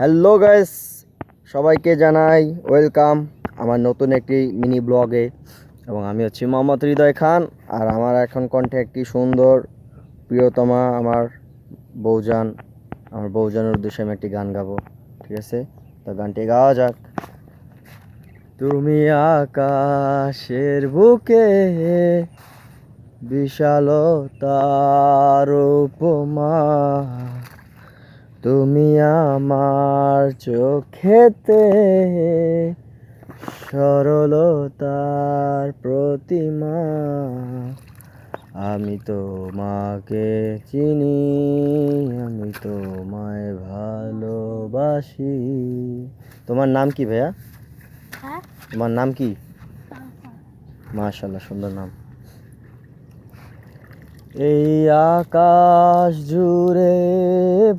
Hello guys সবাইকে জানাই welcome আমার নতুন একটি মিনি ব্লগে এবং আমি হচ্ছি মোহাম্মদ হৃদয় খান, আর আমার এখন কণ্ঠে একটি সুন্দর, প্রিয়তমা আমার বৌজান আমার বৌজানের উদ্দেশ্যে আমি একটি গান গাবো, ঠিক আছে? তো গানটি গাওয়া যাক। তুমি আকাশের বুকে বিশালতার উপমা তুমি আমার চোখেতে সরলতার প্রতিমা আমি তোমাকে চিনি আমি তোমায় ভালোবাসি। তোমার নাম কি ভাইয়া? হ্যাঁ? তোমার নাম কি? মাশাল্লাহ সুন্দর নাম। এই আকাশ জুড়ে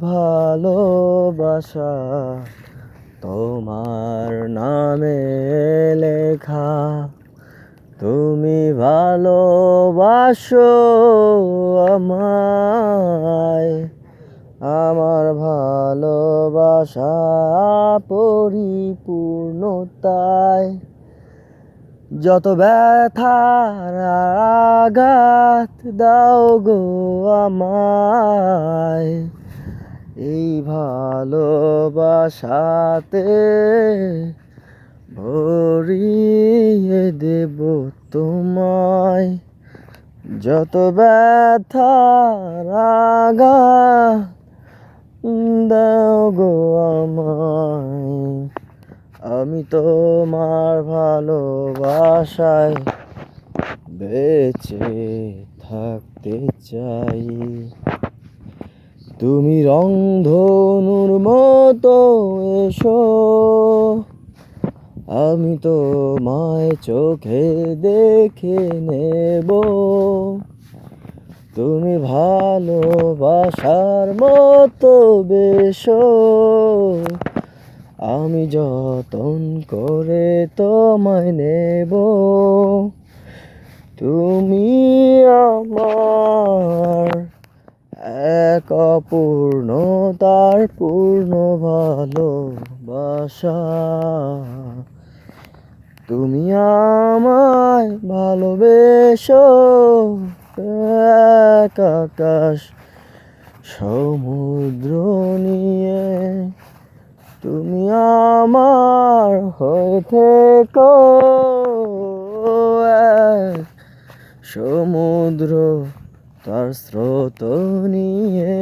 ভালোবাসা তোমার নামে লেখা তুমি ভালোবাসো আমায় আমার ভালোবাসা পরিপূর্ণতায়। যত ব্যথার আঘাত দাও গো আমায়, এই ভালোবাসাতে ভরিয়ে দেব তোমায়। যত ব্যথার আঘাত দাও গো আমায়। আমি তোমার ভালোবাসায় বেঁচে থাকতে চাই। তুমি রংধনুর মতো এসো, আমি তো মায় চোখে দেখে নেব। তুমি ভালোবাসার মতো বেশো আমি যতন করে তোমায় নেব, তুমি আমার এক অপূর্ণতার পূর্ণ ভালোবাসা। তুমি আমায় ভালোবেসো, এক আকাশ সমুদ্র নিয়ে। আমার হয়ে থেকো সমুদ্র তার স্রোত নিয়ে